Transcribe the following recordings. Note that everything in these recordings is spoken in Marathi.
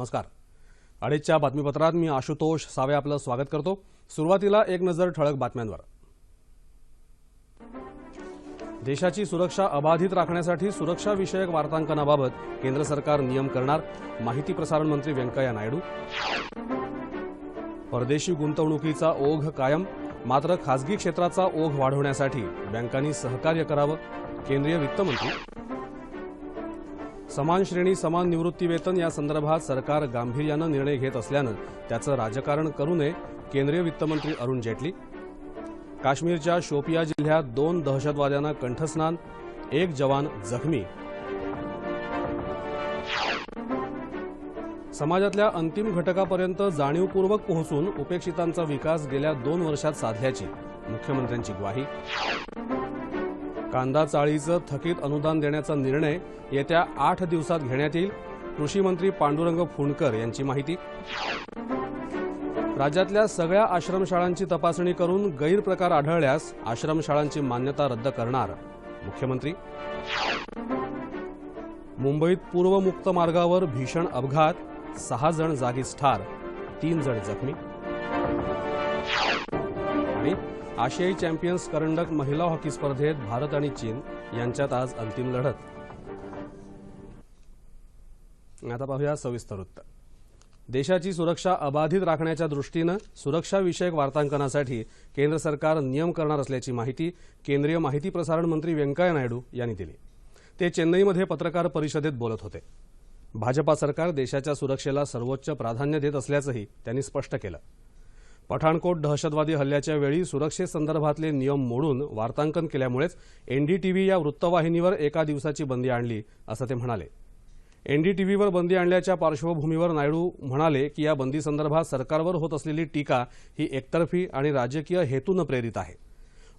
नमस्कार. अडीचच्या बातमीपत्रात मी आशुतोष सावे आपलं स्वागत करतो. सुरुवातीला एक नजर ठळक बातम्यांवर. देशाची सुरक्षा अबाधित राखण्यासाठी सुरक्षाविषयक वार्तांकनाबाबत केंद्र सरकार नियम करणार माहिती प्रसारण मंत्री व्यंकय्या नायडू. परदेशी गुंतवणुकीचा ओघ कायम मात्र खासगी क्षेत्राचा ओघ वाढवण्यासाठी बँकांनी सहकार्य करावं केंद्रीय वित्तमंत्री समान श्रेणी समान निवृत्तीवेतन या संदर्भात सरकार गांभीर्यानं निर्णय घेत असल्यानं त्याचं राजकारण करू नये केंद्रीय वित्तमंत्री अरुण जेटली. काश्मीरच्या शोपिया जिल्ह्यात दोन दहशतवाद्यांना कंठस्नान एक जवान जखमी. समाजातल्या अंतिम घटकापर्यंत जाणीवपूर्वक पोहोचून उपेक्षितांचा विकास गेल्या दोन वर्षात साधल्याची मुख्यमंत्र्यांची ग्वाही. कांदा चाळीचं थकीत अनुदान देण्याचा निर्णय येत्या आठ दिवसात घेण्यात येईल. कृषी मंत्री पांडुरंग फुंडकर यांची माहिती. राज्यातल्या सगळ्या आश्रमशाळांची तपासणी करून गैरप्रकार आढळल्यास आश्रमशाळांची मान्यता रद्द करणार मुख्यमंत्री. मुंबईत पूर्वमुक्त मार्गावर भीषण अपघात सहा जण जागीच ठार तीन जण जखमी. आशियाई चॅम्पियन्स करंडक महिला हॉकी स्पर्धेत भारत आणि चीन यांच्यात आज अंतिम लढत. आता पाहूया सविस्तर वृत्त. देशाची सुरक्षा अबाधित राखण्याच्या दृष्टीनं सुरक्षाविषयक वार्तांकनासाठी केंद्र सरकार नियम करणार असल्याची माहिती केंद्रीय माहिती प्रसारण मंत्री व्यंकय्या नायडू यांनी दिली. ते चेन्नईमध्ये पत्रकार परिषदेत बोलत होते. भाजपा सरकार देशाच्या सुरक्षेला सर्वोच्च प्राधान्य देत असल्याचंही त्यांनी स्पष्ट केलं. पठाणकोट दहशतवादी हल्ल्याच्या वेळी सुरक्षेसंदर्भातले नियम मोडून वार्तांकन केल्यामुळेच एनडीटीव्ही या वृत्तवाहिनीवर एका दिवसाची बंदी आणली असं ते म्हणाले. एनडीटीव्हीवर बंदी आणल्याच्या पार्श्वभूमीवर नायडू म्हणाले की या बंदीसंदर्भात सरकारवर होत असलेली टीका ही एकतर्फी आणि राजकीय हेतूनं प्रेरित आहे.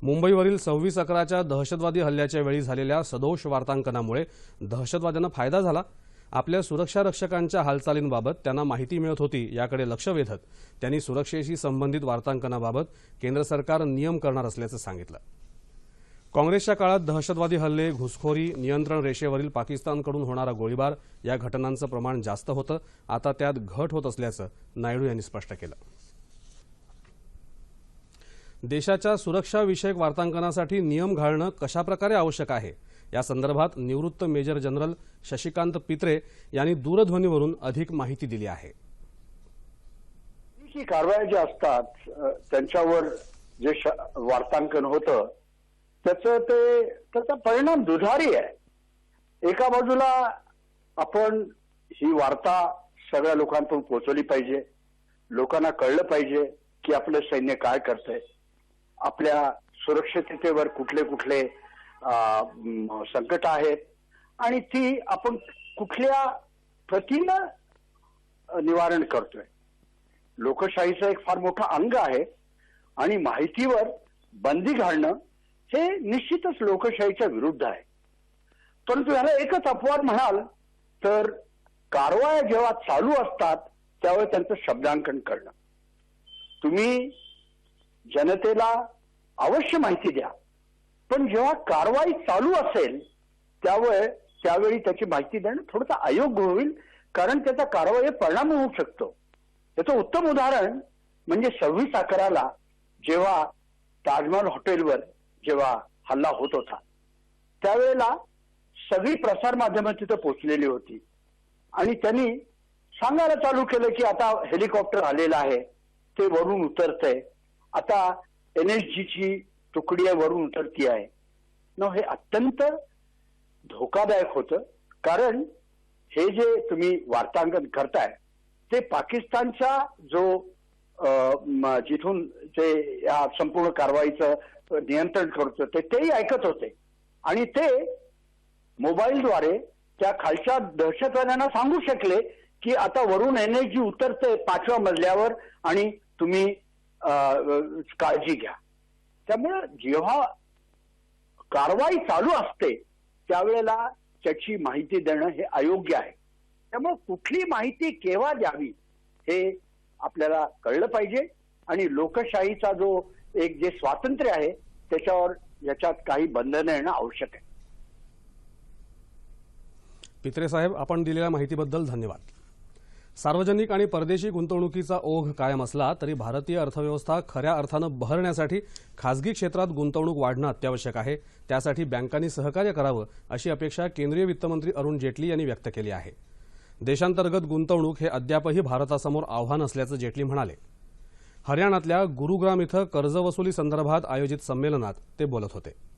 मुंबईवरील सव्वीस अकराच्या दहशतवादी हल्ल्याच्या वेळी झालेल्या सदोष वार्तांकनामुळे दहशतवाद्यांना फायदा झाला. आपल्या सुरक्षा रक्षकांच्या हालचालींबाबत त्यांना माहिती मिळत होती याकडे लक्ष वेधत त्यांनी सुरक्षेशी संबंधित वार्तांकनाबाबत केंद्र सरकार नियम करणार असल्याचं सांगितलं. काँग्रेसच्या काळात दहशतवादी हल्ले घुसखोरी नियंत्रण रेषेवरील पाकिस्तानकडून होणारा गोळीबार या घटनांचं प्रमाण जास्त होतं आता त्यात घट होत असल्याचं नायडू यांनी स्पष्ट केलं. देशाच्या सुरक्षाविषयक वार्तांकनासाठी नियम घालणं कशाप्रकारे आवश्यक आहे? या संदर्भात निवृत्त मेजर जनरल शशिकांत पित्रे यांनी दूरध्वनीवरून अधिक माहिती दिली आहे. ही कारवाया ज्या असतात त्यांच्यावर जे वार्तांकन होतं त्याचं ते त्याचा परिणाम दुधारी आहे. एका बाजूला आपण ही वार्ता सगळ्या लोकांपर्यंत पोहोचवली पाहिजे. लोकांना कळलं पाहिजे की आपलं सैन्य काय करतंय. आपल्या सुरक्षिततेवर कुठले कुठले संकट आहेत आणि ती आपण कुठल्या प्रतीनं निवारण करतोय. लोकशाहीचं एक फार मोठं अंग आहे. आणि माहितीवर बंदी घालणं हे निश्चितच लोकशाहीच्या विरुद्ध आहे. परंतु याला एकच अपवाद म्हणाल तर कारवाया जेव्हा चालू असतात त्यावेळी त्यांचं शब्दांकन करणं. तुम्ही जनतेला अवश्य माहिती द्या. पण जेव्हा कारवाई चालू असेल त्यावेळे त्यावेळी त्याची माहिती देणं थोडंसं अयोग्य होईल कारण त्याचा कारवाई परिणाम होऊ शकतो. त्याचं उत्तम उदाहरण म्हणजे सव्वीस अकराला जेव्हा ताजमहल हॉटेलवर जेव्हा हल्ला होत होता त्यावेळेला सगळी प्रसार माध्यमं तिथं पोचलेली होती. आणि त्यांनी सांगायला चालू केलं की आता हेलिकॉप्टर आलेलं आहे ते वरून उतरतंय. आता एन एस जीची तुकडी आहे वरून उतरती आहे. न हे अत्यंत धोकादायक होतं. कारण हे जे तुम्ही वार्तांकन करताय ते पाकिस्तानचा जो जिथून ते या संपूर्ण कारवाईचं नियंत्रण करत ते तेही ऐकत होते. आणि ते मोबाईलद्वारे त्या खालच्या दहशतवाद्यांना सांगू शकले की आता वरून एनएसजी उतरते पाचव्या मजल्यावर आणि तुम्ही काळजी घ्या. त्यामुळं जेव्हा कारवाई चालू असते त्यावेळेला त्याची माहिती देणं हे अयोग्य आहे. त्यामुळे कुठली माहिती केव्हा द्यावी हे आपल्याला कळलं पाहिजे आणि लोकशाहीचा जो एक जे स्वातंत्र्य आहे त्याच्यावर याच्यात काही बंधनं येणं आवश्यक आहे. पित्रे साहेब आपण दिलेल्या माहितीबद्दल धन्यवाद. सार्वजनिक आणि परदेशी गुंतवणुकीचा ओघ कायम असला तरी भारतीय अर्थव्यवस्था खऱ्या अर्थानं बहरण्यासाठी खासगी क्षेत्रात गुंतवणूक वाढणं अत्यावश्यक आहे. त्यासाठी बँकांनी सहकार्य करावं अशी अपेक्षा केंद्रीय वित्तमंत्री अरुण जेटली यांनी व्यक्त केली आहे. देशांतर्गत गुंतवणूक हे अद्यापही भारतासमोर आव्हान असल्याचं जेटली म्हणाले. हरियाणातल्या गुरुग्राम इथं कर्जवसुली संदर्भात आयोजित संमेलनात ते बोलत होते.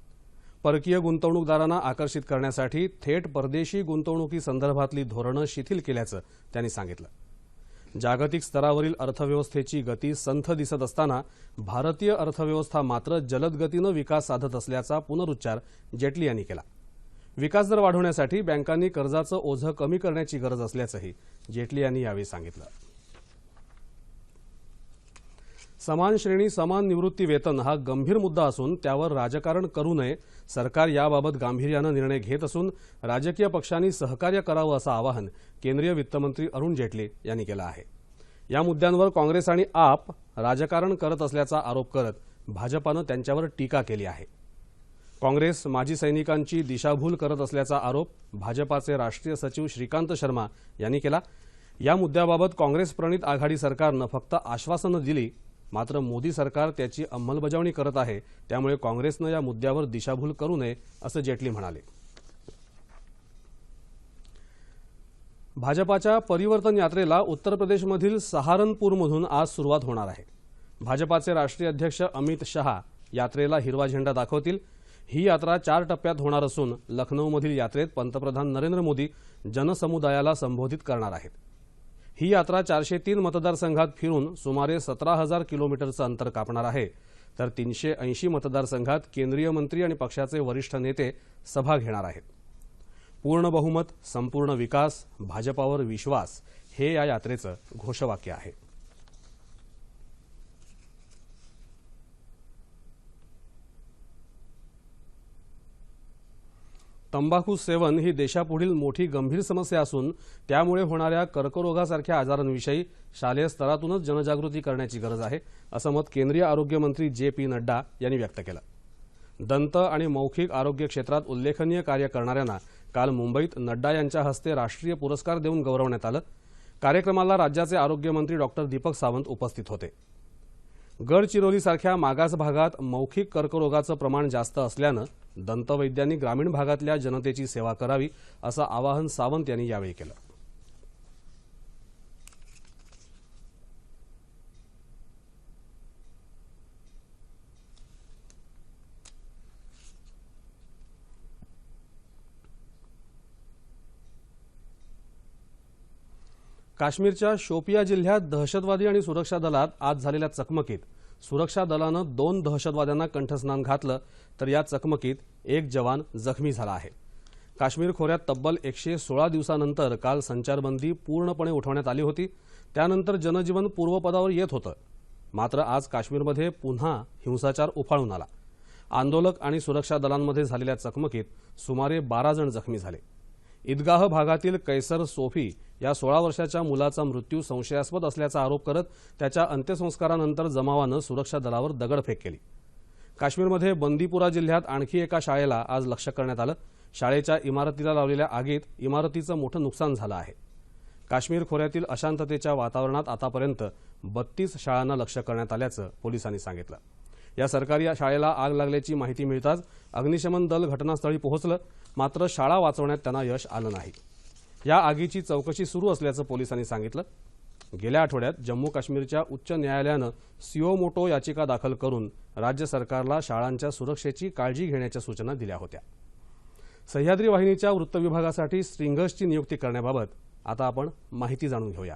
परकीय गुंतवणूकदारांना आकर्षित करण्यासाठी थेट परदेशी गुंतवणुकी संदर्भातली धोरणं शिथिल केल्याचं त्यांनी सांगितलं. जागतिक स्तरावरील अर्थव्यवस्थेची गती संथ दिसत असताना भारतीय अर्थव्यवस्था मात्र जलद गतीनं विकास साधत असल्याचा पुनरुच्चार जेटली यांनी केला. विकासदर वाढवण्यासाठी बँकांनी कर्जाचं ओझं कमी करण्याची गरज असल्याचंही जेटली यांनी यावेळी सांगितलं. समान श्रेणी समान निवृत्ती वेतन हा गंभीर मुद्दा असून त्यावर राजकारण करू नये. सरकार याबाबत गांभीर्यानं निर्णय घेत असून राजकीय पक्षांनी सहकार्य करावं असं आवाहन केंद्रीय वित्तमंत्री अरुण जेटली यांनी केलं आहे. या मुद्द्यांवर काँग्रेस आणि आप राजकारण करत असल्याचा आरोप करत भाजपानं त्यांच्यावर टीका केली आहे. काँग्रेस माजी सैनिकांची दिशाभूल करत असल्याचा आरोप भाजपाचे राष्ट्रीय सचिव श्रीकांत शर्मा यांनी केला. या मुद्द्याबाबत काँग्रेस प्रणित आघाडी सरकारनं फक्त आश्वासनं दिली मात्र मोदी सरकार त्याची अंमलबजावणी करत आहे त्यामुळे काँग्रेसनं या मुद्द्यावर दिशाभूल करू नये असं जेटली म्हणाले. भाजपाच्या परिवर्तन यात्रेला उत्तर प्रदेशमधील सहारनपूरमधून आज सुरुवात होणार आहे. भाजपाचे राष्ट्रीय अध्यक्ष अमित शहा यात्रेला हिरवा झेंडा दाखवतील. ही यात्रा चार टप्प्यात होणार असून लखनौमधील यात्रेत पंतप्रधान नरेंद्र मोदी जनसमुदायाला संबोधित करणार आहेत. ही यात्रा चारशे तीन मतदारसंघात फिरून सुमारे सतरा हजार किलोमीटरचं अंतर कापणार आहे. तर तीनशे ऐंशी मतदारसंघात केंद्रीय मंत्री आणि पक्षाचे वरिष्ठ नेते सभा घेणार आहेत. पूर्ण बहुमत संपूर्ण विकास भाजपावर विश्वास हे या यात्रेचं घोषवाक्य आहे. तंबाखू सेवन ही देशापुढील मोठी गंभीर समस्या असून त्यामुळे होणाऱ्या कर्करोगासारख्या आजारांविषयी शालेय स्तरातूनच जनजागृती करण्याची गरज आहे असं मत केंद्रीय आरोग्यमंत्री जे पी नड्डा यांनी व्यक्त केलं. दंत आणि मौखिक आरोग्य क्षेत्रात उल्लेखनीय कार्य करणाऱ्यांना काल मुंबईत नड्डा यांच्या हस्ते राष्ट्रीय पुरस्कार देऊन गौरवण्यात आलं. कार्यक्रमाला राज्याचे आरोग्यमंत्री डॉक्टर दीपक सावंत उपस्थित होते. गडचिरोलीसारख्या मागास भागात मौखिक कर्करोगाचं प्रमाण जास्त असल्यानं दंतवैद्यांनी ग्रामीण भागातल्या जनतेची सेवा करावी असं आवाहन सावंत यांनी यावेळी केलं. काश्मीरच्या शोपिया जिल्ह्यात दहशतवादी आणि सुरक्षा दलात आज झालेल्या चकमकीत सुरक्षा दलानं दोन दहशतवाद्यांना कंठस्नान घातलं तर या चकमकीत एक जवान जखमी झाला आहे. काश्मीर खोऱ्यात तब्बल एकशे सोळा दिवसानंतर काल संचारबंदी पूर्णपणे उठवण्यात आली होती. त्यानंतर जनजीवन पूर्वपदावर येत होतं. मात्र आज काश्मीरमध्ये पुन्हा हिंसाचार उफाळून आला. आंदोलक आणि सुरक्षा दलांमध्ये झालेल्या चकमकीत सुमारे बारा जण जखमी झाले. ईदगाह भागातील कैसर सोफी या सोळा वर्षाच्या मुलाचा मृत्यू संशयास्पद असल्याचा आरोप करत त्याच्या अंत्यसंस्कारानंतर जमावानं सुरक्षा दलावर दगडफेक केली. काश्मीरमध्ये बंदीपुरा जिल्ह्यात आणखी एका शाळेला आज लक्ष करण्यात आलं. शाळेच्या इमारतीला लावलेल्या आगीत इमारतीचं मोठं नुकसान झालं आहे. काश्मीर खोऱ्यातील अशांततेच्या वातावरणात आतापर्यंत बत्तीस शाळांना लक्ष करण्यात आल्याचं पोलिसांनी सांगितलं. या सरकारी शाळेला आग लागल्याची माहिती मिळताच अग्निशमन दल घटनास्थळी पोहोचलं. मात्र शाळा वाचवण्यात त्यांना यश आलं नाही. या आगीची चौकशी सुरू असल्याचं पोलिसांनी सांगितलं. गेल्या आठवड्यात जम्मू काश्मीरच्या उच्च न्यायालयानं सिओमोटो याचिका दाखल करून राज्य सरकारला शाळांच्या सुरक्षेची काळजी घेण्याच्या सूचना दिल्या होत्या. सह्याद्री वाहिनीच्या वृत्तविभागासाठी स्ट्रिंगर्सची नियुक्ती करण्याबाबत आता आपण माहिती जाणून घेऊया.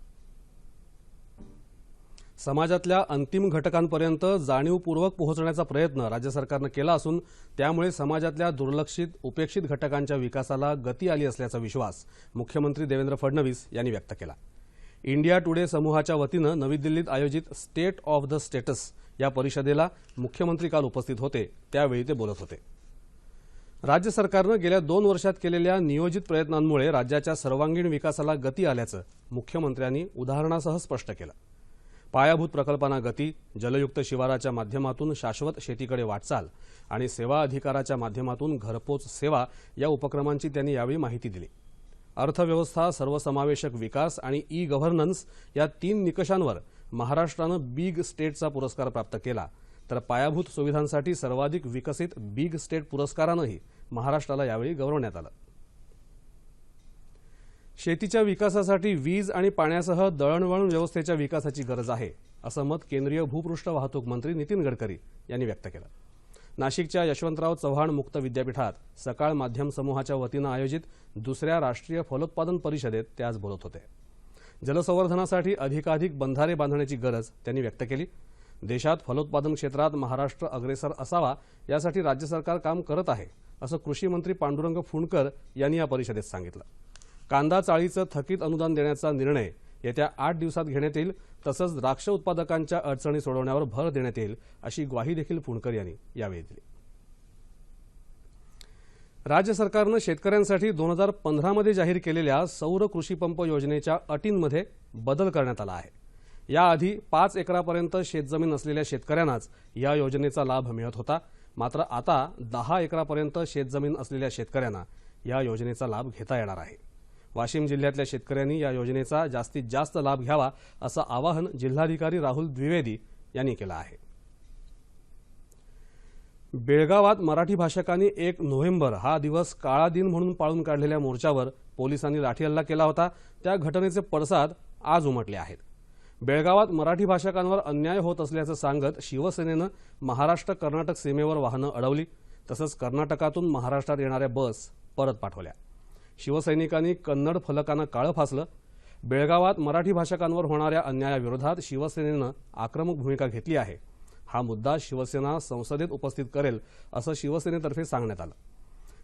समाजातल्या अंतिम घटकांपर्यंत जाणीवपूर्वक पोहोचण्याचा प्रयत्न राज्य सरकारनं केला असून त्यामुळे समाजातल्या दुर्लक्षित उपेक्षित घटकांच्या विकासाला गती आली असल्याचा विश्वास मुख्यमंत्री देवेंद्र फडणवीस यांनी व्यक्त केला. इंडिया टुडे समूहाच्या वतीनं नवी दिल्लीत आयोजित स्टेट ऑफ द स्टेटस या परिषदेला मुख्यमंत्री काल उपस्थित होते. त्यावेळी ते बोलत होते. राज्य सरकारनं गेल्या दोन वर्षात केलेल्या नियोजित प्रयत्नांमुळे राज्याच्या सर्वांगीण विकासाला गती आल्याचं मुख्यमंत्र्यांनी उदाहरणासह स्पष्ट केलं. पायाभूत प्रकल्पांना गती जलयुक्त शिवाराच्या माध्यमातून शाश्वत शेतीकडे वाटचाल आणि सेवा अधिकाराच्या माध्यमातून घरपोच सेवा या उपक्रमांची त्यांनी यावेळी माहिती दिली. अर्थव्यवस्था सर्वसमावेशक विकास आणि ई गव्हर्नन्स या तीन निकषांवर महाराष्ट्रानं बिग स्टेटचा पुरस्कार प्राप्त केला. तर पायाभूत सुविधांसाठी सर्वाधिक विकसित बिग स्टेट पुरस्कारानंही महाराष्ट्राला यावेळी गौरवण्यात आलं. शेतीच्या विकासासाठी वीज आणि पाण्यासह दळणवळण व्यवस्थेच्या विकासाची गरज आहे असं मत केंद्रीय भूपृष्ठ वाहतूक मंत्री नितीन गडकरी यांनी व्यक्त केलं. नाशिकच्या यशवंतराव चव्हाण मुक्त विद्यापीठात सकाळ माध्यम समूहाच्या वतीनं आयोजित दुसऱ्या राष्ट्रीय फलोत्पादन परिषदेत ते आज बोलत होते. जलसंवर्धनासाठी अधिकाधिक बंधारे बांधण्याची गरज त्यांनी व्यक्त केली. देशात फलोत्पादन क्षेत्रात महाराष्ट्र अग्रेसर असावा यासाठी राज्य सरकार काम करत आहे असं कृषी मंत्री पांडुरंग फुंडकर यांनी या परिषदेत सांगितलं. कांदा चाळीचं थकीत अनुदान देण्याचा निर्णय येत्या आठ दिवसात घेण्यात येईल तसंच द्राक्ष उत्पादकांच्या अडचणी सोडवण्यावर भर देण्यात येईल अशी ग्वाही देखील फुंडकर यांनी यावेळी दिली. राज्य सरकारनं शेतकऱ्यांसाठी दोन हजार पंधरामध्ये जाहीर केलेल्या सौर कृषीपंप योजनेच्या अटींमध्ये बदल करण्यात आला आहे. याआधी पाच एकरापर्यंत शेतजमीन असलेल्या शेतकऱ्यांनाच या योजनेचा लाभ मिळत होता. मात्र आता दहा एकरापर्यंत शेतजमीन असलेल्या शेतकऱ्यांना या योजनेचा लाभ घेता येणार आहे. वाशिम जिल्ह्यातल्या शेतकऱ्यांनी या योजनेचा जास्तीत जास्त लाभ घ्यावा असं आवाहन जिल्हाधिकारी राहुल द्विवेदी यांनी केलं आहे. बेळगावात मराठी भाषकांनी एक नोव्हेंबर हा दिवस काळा दिन म्हणून पाळून काढलेल्या मोर्चावर पोलिसांनी लाठीहल्ला केला होता. त्या घटनेचे पडसाद आज उमटले आहेत. बेळगावात मराठी भाषकांवर अन्याय होत असल्याचं सांगत शिवसेनेनं महाराष्ट्र कर्नाटक सीमेवर वाहनं अडवली. तसंच कर्नाटकातून महाराष्ट्रात येणाऱ्या बस परत पाठवल्या. शिवसैनिकांनी कन्नड फलकानं काळं फासलं. बेळगावात मराठी भाषकांवर होणाऱ्या अन्यायाविरोधात शिवसेनेनं आक्रमक भूमिका घेतली आहे. हा मुद्दा शिवसेना संसदेत उपस्थित करेल असं शिवसेनेतर्फे सांगण्यात आलं.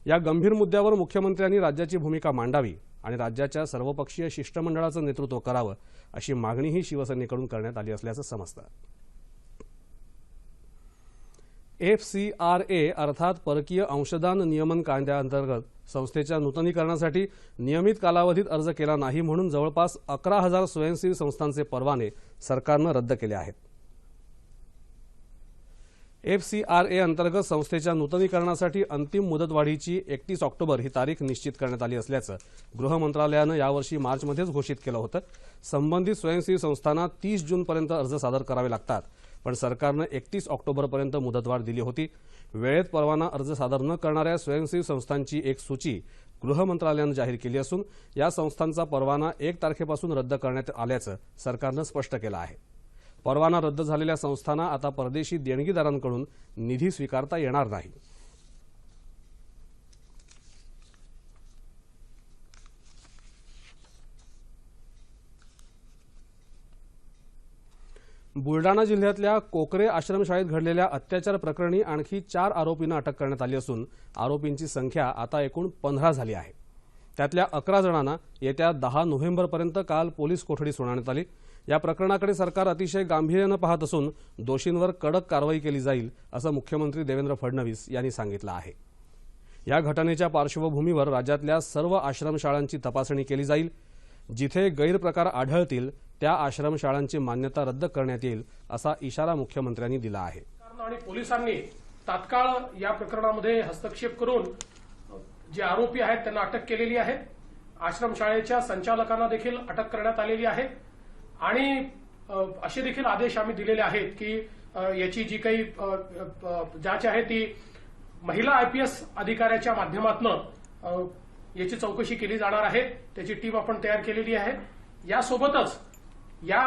या गंभीर मुद्द्यावर मुख्यमंत्र्यांनी राज्याची भूमिका मांडावी आणि राज्याच्या सर्वपक्षीय शिष्टमंडळाचं नेतृत्व करावं अशी मागणीही शिवसेनेकडून करण्यात आली असल्याचं समजतं. एफ सी आर ए अर्थात परकीय अंशदान नियमन कायद्याअंतर्गत संस्थेच्या नूतनीकरणासाठी नियमित कालावधीत अर्ज केला नाही म्हणून जवळपास अकरा हजार स्वयंसेवी संस्थांचे परवाने सरकारनं रद्द केले आहेत. एफ सी आर ए अंतर्गत संस्थेच्या नूतनीकरणासाठी अंतिम मुदतवाढीची एकतीस ऑक्टोबर ही तारीख निश्चित करण्यात आली असल्याचं गृह मंत्रालयानं यावर्षी मार्चमध्येच घोषित केलं होतं. संबंधित स्वयंसेवी संस्थांना तीस जूनपर्यंत अर्ज सादर करावे लागतात. पण सरकारनं एकतीस ऑक्टोबरपर्यंत मुदतवाढ दिली होती. वेळेत परवाना अर्ज सादर न करणाऱ्या स्वयंसेवी संस्थांची एक सूची गृह मंत्रालयानं जाहीर केली असून या संस्थांचा परवाना एक तारखेपासून रद्द करण्यात आल्याचं सरकारनं स्पष्ट केलं आहे. परवाना रद्द झालेल्या संस्थांना आता परदेशी देणगीदारांकडून निधी स्वीकारता येणार नाही. बुलडाणा जिल्ह्यातल्या कोकरे आश्रमशाळेत घडलेल्या अत्याचार प्रकरणी आणखी चार आरोपींना अटक करण्यात आली असून आरोपींची संख्या आता एकूण पंधरा झाली आहे. त्यातल्या अकरा जणांना येत्या दहा नोव्हेंबरपर्यंत काल पोलीस कोठडी सुनावण्यात आली. या प्रकरणाकडे सरकार अतिशय गांभीर्यानं पाहत असून दोषींवर कडक कारवाई केली जाईल असं मुख्यमंत्री देवेंद्र फडणवीस यांनी सांगितलं आहे. या घटनेच्या पार्श्वभूमीवर राज्यातल्या सर्व आश्रमशाळांची तपासणी केली जाईल. जिथे गैरप्रकार आढळतील त्या आश्रमशाळांची मान्यता रद्द करण्यात येईल असा इशारा मुख्यमंत्र्यांनी दिला आहे. आणि पोलिसांनी तात्काळ या प्रकरणामध्ये हस्तक्षेप करून जे आरोपी आहेत त्यांना अटक केलेली आहे. आश्रमशाळेच्या संचालकांना देखील अटक करण्यात आलेली आहे. आणि असे देखील आदेश आम्ही दिलेले आहेत की याची जी काही जाच आहे ती महिला आयपीएस अधिकाऱ्याच्या माध्यमातून याची चौकशी केली जाणार आहे. त्याची टीम आपण तयार केलेली आहे. यासोबतच या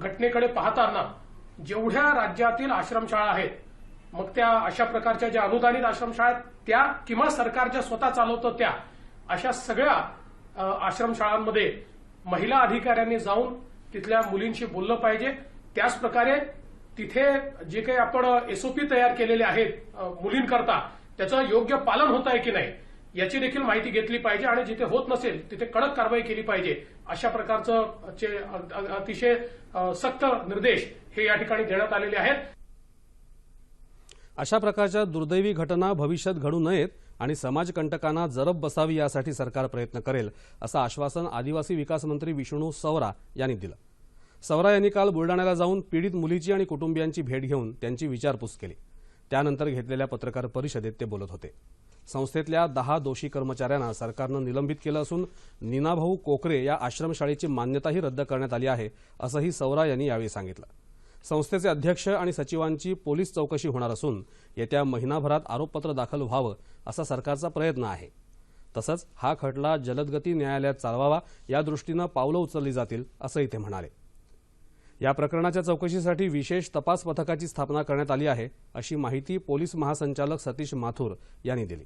घटनेकडे पाहताना जेवढ्या राज्यातील आश्रमशाळा आहेत मग त्या अशा प्रकारच्या ज्या अनुदानित आश्रमशाळा आहेत त्या किंवा सरकार ज्या स्वतः चालवतं त्या अशा सगळ्या आश्रमशाळांमध्ये महिला अधिकाऱ्यांनी जाऊन तिथल्या मुलींशी बोललं पाहिजे. त्याच प्रकारे तिथे जे काही आपण एसओपी तयार केलेले आहेत मुलींकरता त्याचं योग्य पालन होत आहे की नाही याची देखील माहिती घेतली पाहिजे आणि जिथे होत नसेल तिथे कडक कारवाई केली पाहिजे. अशा प्रकारचं अतिशय सक्त निर्देश हे या ठिकाणी देण्यात आलेले आहेत. अशा प्रकारच्या दुर्दैवी घटना भविष्यात घडू नयेत आणि समाजकंटकांना जरब बसावी यासाठी सरकार प्रयत्न करेल असं आश्वासन आदिवासी विकास मंत्री विष्णू सवरा यांनी दिलं. सवरा यांनी काल बुलडाण्याला जाऊन पीडित मुलीची आणि कुटुंबियांची भेट घेऊन त्यांची विचारपूस केली. त्यानंतर घेतलेल्या पत्रकार परिषदेत ते बोलत होते. संस्थेतल्या दहा दोषी कर्मचाऱ्यांना सरकारनं निलंबित केलं असून नीनाभाऊ कोकरे या आश्रमशाळेची मान्यताही रद्द करण्यात आली आहे असंही सौरा यांनी यावेळी सांगितलं. संस्थेचे अध्यक्ष आणि सचिवांची पोलीस चौकशी होणार असून येत्या महिनाभरात आरोपपत्र दाखल व्हावं असा सरकारचा प्रयत्न आहे. तसंच हा खटला जलदगती न्यायालयात चालवावा या दृष्टीनं पावलं उचलली जातील असंही ते म्हणाले. या प्रकरणाच्या चौकशीसाठी विशेष तपास पथकाची स्थापना करण्यात आली आहे अशी माहिती पोलीस महासंचालक सतीश माथुर यांनी दिली.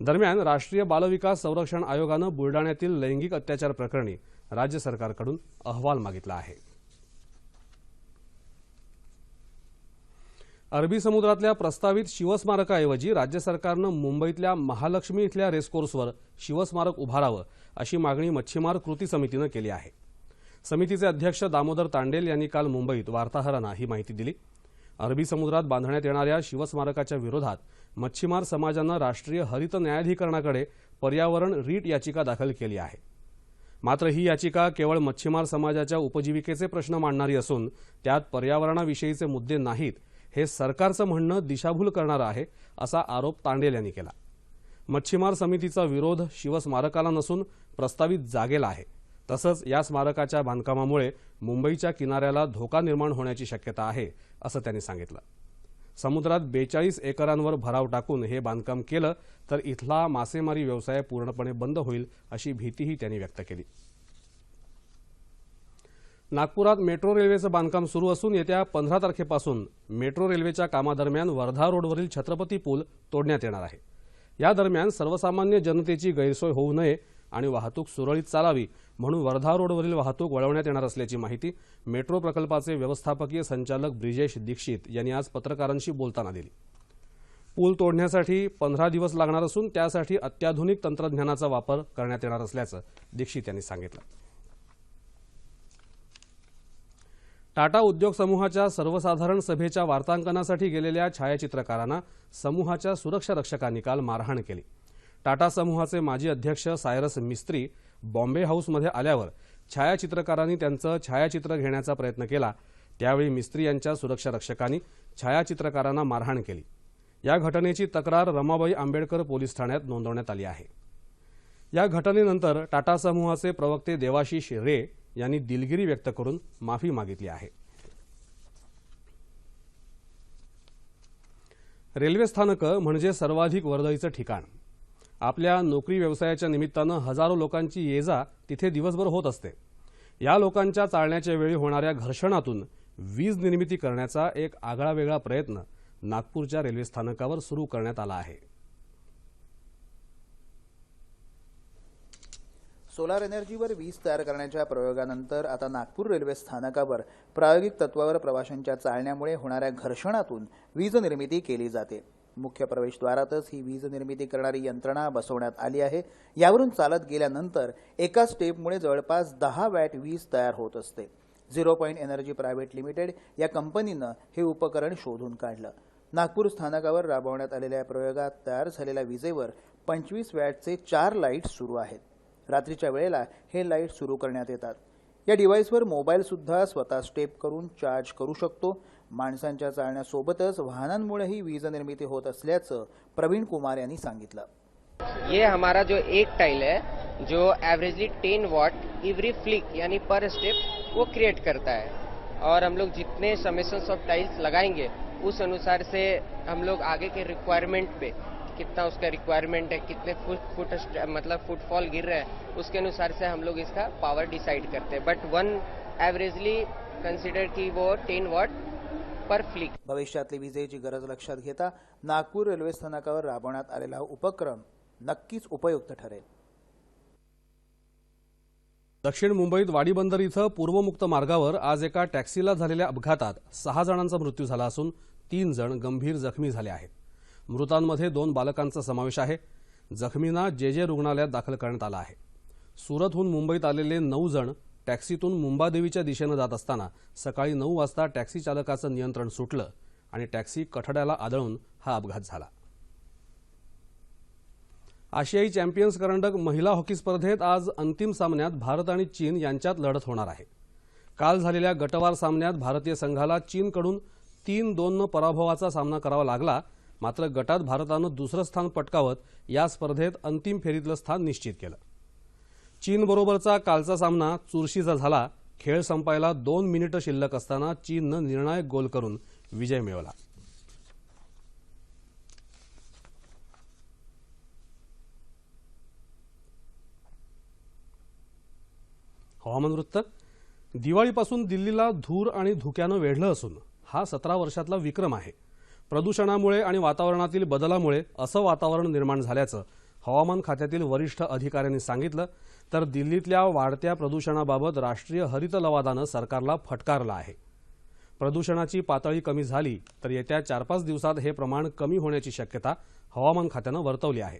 दरम्यान राष्ट्रीय बालविकास संरक्षण आयोगानं बुलडाण्यातील लैंगिक अत्याचार प्रकरणी राज्य सरकारकडून अहवाल मागितला आहे. अरबी समुद्रातल्या प्रस्तावित शिवस्मारकाऐवजी राज्य सरकारनं मुंबईतल्या महालक्ष्मी इथल्या रेसकोर्सवर शिवस्मारक उभारावं अशी मागणी मच्छीमार कृती समितीनं केली आहे. समितीचे अध्यक्ष दामोदर तांडेल यांनी काल मुंबईत वार्ताहरांना ही माहिती दिली. अरबी समुद्रात बांधण्यात येणाऱ्या शिवस्मारकाच्या विरोधात मच्छीमार समाजानं राष्ट्रीय हरित न्यायाधिकरणाकडे पर्यावरण रीट याचिका दाखल केली आहे. मात्र ही याचिका केवळ मच्छीमार समाजाच्या उपजीविकेचे प्रश्न मांडणारी असून त्यात पर्यावरणाविषयीचे मुद्दे नाहीत हे सरकारचं म्हणणं दिशाभूल करणारं आहे असा आरोप तांडेल यांनी केला. मच्छीमार समितीचा विरोध शिवस्मारकाला नसून प्रस्तावित जागेला आहे. तसंच या स्मारकाच्या बांधकामामुळे मुंबईच्या किनाऱ्याला धोका निर्माण होण्याची शक्यता आहे असं त्यांनी सांगितलं. समुद्रात बेचाळीस एकरांवर भराव टाकून हे बांधकाम केलं तर इथला मासेमारी व्यवसाय पूर्णपणे बंद होईल अशी भीतीही त्यांनी व्यक्त केली. नागपुरात मेट्रो रेल्वेचं बांधकाम सुरू असून येत्या पंधरा तारखेपासून मेट्रो रेल्वेच्या कामादरम्यान वर्धा रोडवरील छत्रपती पूल तोडण्यात येणार आहे. या दरम्यान सर्वसामान्य जनतेची गैरसोय होऊ नये आणि वाहतूक सुरळीत चालावी म्हणून वर्धा रोडवरील वाहतूक वळवण्यात येणार असल्याची माहिती मेट्रो प्रकल्पाचे व्यवस्थापकीय संचालक ब्रिजेश दीक्षित यांनी आज पत्रकारांशी बोलताना दिली. पूल तोडण्यासाठी पंधरा दिवस लागणार असून त्यासाठी अत्याधुनिक तंत्रज्ञानाचा वापर करण्यात येणार असल्याचं दीक्षित यांनी सांगितलं. टाटा उद्योग समूहाच्या सर्वसाधारण सभेच्या वार्तांकनासाठी गेलेल्या छायाचित्रकारांना समूहाच्या सुरक्षा रक्षकांनी काल मारहाण केली. टाटा समूहाचे माजी अध्यक्ष सायरस मिस्त्री बॉम्बे हाऊसमध्ये आल्यावर छायाचित्रकारांनी त्यांचं छायाचित्र घेण्याचा प्रयत्न केला. त्यावेळी मिस्त्री यांच्या सुरक्षा रक्षकांनी छायाचित्रकारांना मारहाण केली. या घटनेची तक्रार रमाबाई आंबेडकर पोलीस ठाण्यात नोंदवण्यात आली आहे. या घटनेनंतर टाटा समूहाचे प्रवक्ते देवाशिष रे यांनी दिलगिरी व्यक्त करून माफी मागितली आहे. रेल्वे स्थानकं म्हणजे सर्वाधिक वर्दळीचं ठिकाण. आपल्या नोकरी व्यवसायाच्या निमित्तानं हजारो लोकांची ये जा तिथे दिवसभर होत असते. या लोकांच्या चालण्याच्या वेळी होणाऱ्या घर्षणातून वीज निर्मिती करण्याचा एक आगळावेगळा प्रयत्न नागपूरच्या रेल्वे स्थानकावर सुरू करण्यात आला आहे. सोलार एनर्जीवर वीज तयार करण्याच्या प्रयोगानंतर आता नागपूर रेल्वे स्थानकावर प्रायोगिक तत्वावर प्रवाशांच्या चालण्यामुळे होणाऱ्या घर्षणातून वीज निर्मिती केली जाते. मुख्य प्रवेशद्वारातच ही वीज निर्मिती करणारी यंत्रणा बसवण्यात आली आहे. यावरून चालत गेल्यानंतर एका स्टेपमुळे जवळपास दहा वॅट वीज तयार होत असते. Zero point energy private limited या कंपनीनं हे उपकरण शोधून काढलं. नागपूर स्थानकावर राबवण्यात आलेल्या या प्रयोगात तयार झालेल्या विजेवर पंचवीस वॅटचे चार लाइट सुरू आहेत. रात्रीच्या वेळेला हे लाइट सुरू करण्यात येतात. या डिव्हाइसवर मोबाईलसुद्धा स्वतः स्टेप करून चार्ज करू शकतो. माणसांच्या चालण्यासोबतच वाहनांमुळेही वीज निर्मिती होत असल्याचं प्रवीण कुमार यांनी सांगितलं. ये हमारा जो एक टाइल है, जो averagely ten watt every flick यानी पर स्टेप वो क्रिएट करता है। और हम लोग जितने समेशंस ऑफ़ टाइल्स लगाएँगे, उस अनुसार से हम लोग आगे के रिक्वायरमेंट पे, कितना उसका रिक्वायरमेंट है, कितने फुट फुट मतलब फुटफॉल गिर रहा है, उसके अनुसार से हम लोग इसका पावर डिसाइड करते हैं। बट वन एवरेजली कंसिडर की वो टेन वाट पर फ्लिक भविष्यातली विजेची गरज लक्षात घेता नागपूर रेल्वे स्थानकावर राबवण्यात आलेला हा उपक्रम नक्कीच उपयुक्त ठरेल. दक्षिण मुंबईत वाडीबंदर इथं पूर्वमुक्त मार्गावर आज एका टॅक्सीला झालेल्या अपघातात सहा जणांचा मृत्यू झाला असून तीन जण गंभीर जखमी झाले आहेत. मृतांमध्ये दोन बालकांचा समावेश आहे. जखमींना जे जे रुग्णालयात दाखल करण्यात आलं आहे. सुरतहून मुंबईत आलेले नऊ जण टॅक्सीतून मुंबादेवीच्या दिशेनं जात असताना सकाळी नऊ वाजता टॅक्सी चालकाचं नियंत्रण सुटलं आणि टॅक्सी कठड्याला आदळून हा अपघात झाला. आशियाई चॅम्पियन्स करंडक महिला हॉकी स्पर्धेत आज अंतिम सामन्यात भारत आणि चीन यांच्यात लढत होणार आहे. काल झालेल्या गटवार सामन्यात भारतीय संघाला चीनकडून तीन दोननं पराभवाचा सामना करावा लागला मात्र गटात भारतानं दुसरं स्थान पटकावत या स्पर्धेत अंतिम फेरीतलं स्थान निश्चित केलं. चीनबरोबरचा कालचा सामना चुरशीचा झाला. खेळ संपायला दोन मिनिटं शिल्लक असताना चीननं निर्णायक गोल करून विजय मिळवला. हवामान वृत्त दिवाळीपासून दिल्लीला धूर आणि धुक्यानं वेढलं असून हा सतरा वर्षातला विक्रम आहे. प्रदूषणामुळे आणि वातावरणातील बदलामुळे असं वातावरण निर्माण झाल्याचं हवामान खात्यातील वरिष्ठ अधिकाऱ्यांनी सांगितलं तर दिल्लीतल्या वाढत्या प्रदूषणाबाबत राष्ट्रीय हरित लवादानं सरकारला फटकारलं आहे. प्रदूषणाची पातळी कमी झाली तर येत्या चार पाच दिवसात हे प्रमाण कमी होण्याची शक्यता हवामान खात्यानं वर्तवली आहे.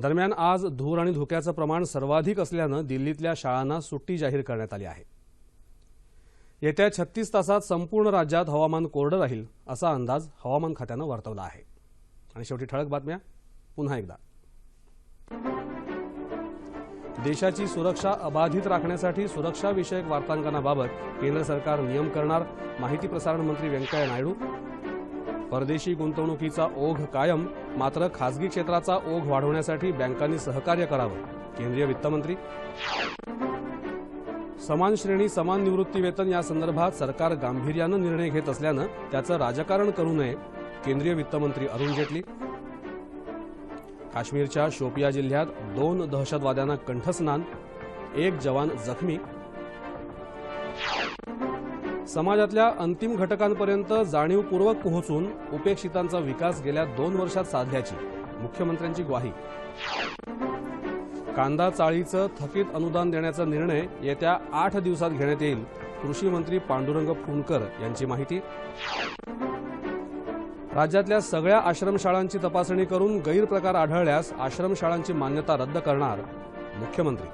दरम्यान आज धूर आणि धुक्याचं प्रमाण सर्वाधिक असल्यानं दिल्लीतल्या शाळांना सुट्टी जाहीर करण्यात आली आहे. येत्या छत्तीस तासात संपूर्ण राज्यात हवामान कोरडं राहील असा अंदाज हवामान खात्यानं वर्तवला आहे. आणि शेवटी ठळक बातम्या पुन्हा एकदा. देशाची सुरक्षा अबाधित राखण्यासाठी सुरक्षाविषयक वार्तांकनाबाबत केंद्र सरकार नियम करणार माहिती प्रसारण मंत्री व्यंकय्या नायडू. परदेशी गुंतवणुकीचा ओघ कायम मात्र खासगी क्षेत्राचा ओघ वाढवण्यासाठी बँकांनी सहकार्य करावं केंद्रीय वित्तमंत्री. समान श्रेणी समान निवृत्तीवेतन यासंदर्भात या संदर्भात सरकार गांभीर्यानं निर्णय घेत असल्यानं त्याचं राजकारण करू नये केंद्रीय वित्तमंत्री अरुण जेटली. काश्मीरच्या शोपिया जिल्ह्यात दोन दहशतवाद्यांना कंठस्नान एक जवान जखमी. समाजातल्या अंतिम घटकांपर्यंत जाणीवपूर्वक पोहोचून उपेक्षितांचा विकास गेल्या दोन वर्षात साधल्याची मुख्यमंत्र्यांची ग्वाही. कांदा चाळीचं थकीत अनुदान देण्याचा निर्णय येत्या आठ दिवसात घेण्यात येईल कृषी मंत्री पांडुरंग फुंडकर यांची माहिती. राज्यातल्या सगळ्या आश्रमशाळांची तपासणी करून गैरप्रकार आढळल्यास आश्रमशाळांची मान्यता रद्द करणार मुख्यमंत्री.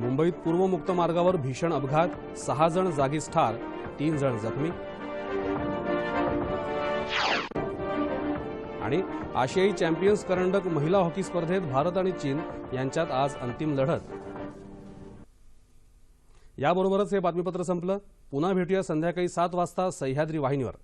मुंबईत पूर्व मुक्त मार्गावर भीषण अपघात सहा जण जागीच ठार तीन जण जखमी. आणि आशियाई चॅम्पियन्स करंडक महिला हॉकी स्पर्धेत भारत आणि चीन यांच्यात आज अंतिम लढत. याबरोबरच हे बातमीपत्र संपलं. पुन्हा भेटूया संध्याकाळी सात वाजता सह्याद्री वाहिनीवर.